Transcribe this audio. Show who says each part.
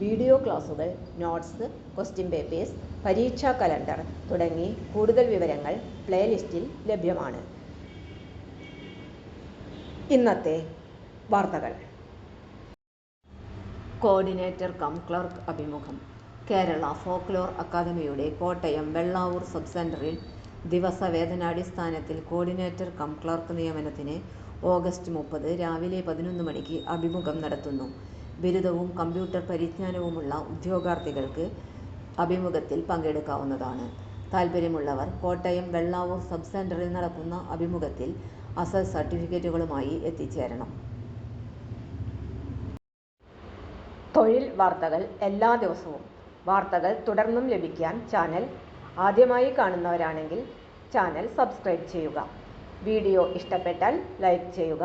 Speaker 1: Video ക്ലാസുകൾ notes question papers പരീക്ഷാ calendar തുടങ്ങി കൂടുതൽ വിവരങ്ങൾ പ്ലേലിസ്റ്റിൽ ലഭ്യമാണ്. ഇന്നത്തെ വാർത്തകൾ. കോർഡിനേറ്റർ കം ക്ലർക്ക് അഭിമുഖം. കേരള ഫോക്ലോർ അക്കാദമിയുടെ കോട്ടയം വെള്ളാവൂർ സബ് സെന്ററിൽ ദിവസവേതനാടിസ്ഥാനത്തിൽ കോർഡിനേറ്റർ കം ക്ലർക്ക് നിയമനത്തിന് ഓഗസ്റ്റ് മുപ്പത് രാവിലെ പതിനൊന്ന് മണിക്ക് അഭിമുഖം നടത്തുന്നു. ബിരുദവും കമ്പ്യൂട്ടർ പരിജ്ഞാനവുമുള്ള ഉദ്യോഗാർത്ഥികൾക്ക് അഭിമുഖത്തിൽ പങ്കെടുക്കാവുന്നതാണ്. താൽപ്പര്യമുള്ളവർ കോട്ടയം വെള്ളാവൂർ സബ് സെന്ററിൽ നടക്കുന്ന അഭിമുഖത്തിൽ അസൽ സർട്ടിഫിക്കറ്റുകളുമായി എത്തിച്ചേരണം. തൊഴിൽ വാർത്തകൾ എല്ലാ ദിവസവും. വാർത്തകൾ തുടർന്നും ലഭിക്കാൻ ചാനൽ ആദ്യമായി കാണുന്നവരാണെങ്കിൽ ചാനൽ സബ്സ്ക്രൈബ് ചെയ്യുക. വീഡിയോ ഇഷ്ടപ്പെട്ടാൽ ലൈക്ക് ചെയ്യുക.